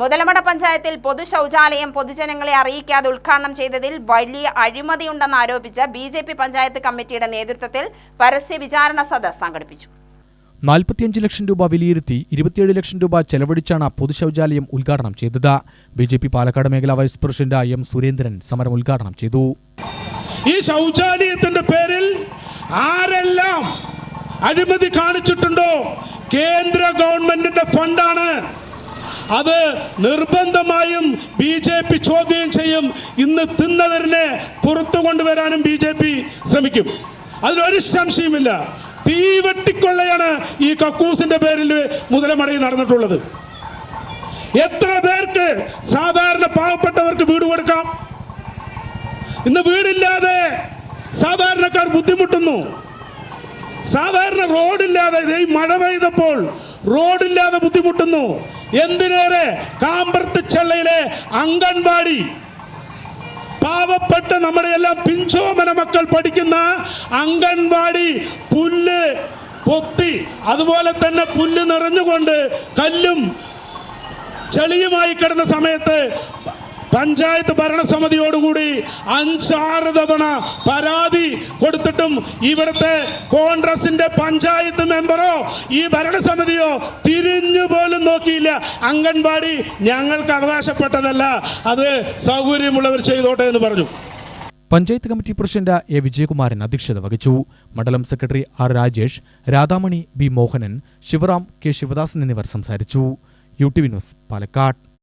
മുതലമട പഞ്ചായത്തിൽ പൊതു ശൗചാലയം പൊതുജനങ്ങളെ അറിയിക്കാതെ ഉദ്ഘാടനം ചെയ്തതിൽ വലിയ അഴിമതിയുണ്ടെന്ന് ആരോപിച്ച് ബി ജെ പി പഞ്ചായത്ത് കമ്മിറ്റിയുടെ നേതൃത്വത്തിൽ പരസ്യ വിചാരണ സദസ് സംഘടിപ്പിച്ചു. നാൽപ്പത്തിയഞ്ച് ലക്ഷം രൂപ വിലയിരുത്തി ഇരുപത്തിയേഴ് ലക്ഷം രൂപ ചെലവഴിച്ചാണ് പൊതുശൗചാലയം ഉദ്ഘാടനം ചെയ്തത്. ബി ജെ പി പാലക്കാട് മേഖലാ വൈസ് പ്രസിഡന്റ് എം സുരേന്ദ്രൻ സമരം ഉദ്ഘാടനം ചെയ്തു. ഈ ശൗചാലയത്തിന്റെ പേരിൽ ആരെല്ലാം അഴിമതി കാണിച്ചിട്ടുണ്ടോ? കേന്ദ്ര ഗവൺമെന്റിന്റെ ഫണ്ടാണ്. അത് നിർബന്ധമായും ബി ജെ പി ചോദ്യം ചെയ്യും. ഇന്ന് തിന്നവരനെ പുറത്തു കൊണ്ടുവരാനും ബി ജെ പി ശ്രമിക്കും. അതിലൊരു സംശയമില്ല തീവെട്ടിക്കൊള്ളയാണ് ഈ കക്കൂസിന്റെ പേരിൽ മുതലമടയിൽ നടന്നിട്ടുള്ളത്. എത്ര പേർക്ക് സാധാരണ പാവപ്പെട്ടവർക്ക് വീട് കൊടുക്കാം? ഇന്ന് വീടില്ലാതെ സാധാരണക്കാർ ബുദ്ധിമുട്ടുന്നു. സാധാരണ റോഡില്ലാതെ ഈ മഴ പെയ്തപ്പോൾ റോഡില്ലാതെ ബുദ്ധിമുട്ടുന്നു. എന്തിനേറെ കാമ്പർത്ത് ചെള്ളയിലെ അംഗൻവാടി? പാവപ്പെട്ട നമ്മുടെ എല്ലാം പിഞ്ചോമന മക്കൾ പഠിക്കുന്ന അംഗൻവാടി പുല്ല് പൊത്തി അതുപോലെ തന്നെ പുല്ല് നിറഞ്ഞുകൊണ്ട് കല്ലും ചെളിയുമായി കിടന്ന സമയത്ത് പഞ്ചായത്ത് ഭരണസമിതിയോടുകൂടി അഞ്ചാറ് തവണ പരാതി കൊടുത്തിട്ടും ഇവിടുത്തെ കോൺഗ്രസിന്റെ പഞ്ചായത്ത് മെമ്പറോ ഈ ഭരണസമിതിയോ തിരിഞ്ഞു പോലും നോക്കിയില്ല. അംഗൻവാടി ഞങ്ങൾക്ക് അവകാശപ്പെട്ടതല്ല. അത് സൗകര്യമുള്ളവർ ചെയ്തോട്ടെ എന്ന് പറഞ്ഞു. Panchayat committee president A Vijayakumaran അധ്യക്ഷത വഹിച്ചു. മണ്ഡലം secretary R Rajesh Radhamani B Mohanan Sivaram K Sivadasan എന്നിവർ സംസാരിച്ചു. U T V news Palakkad.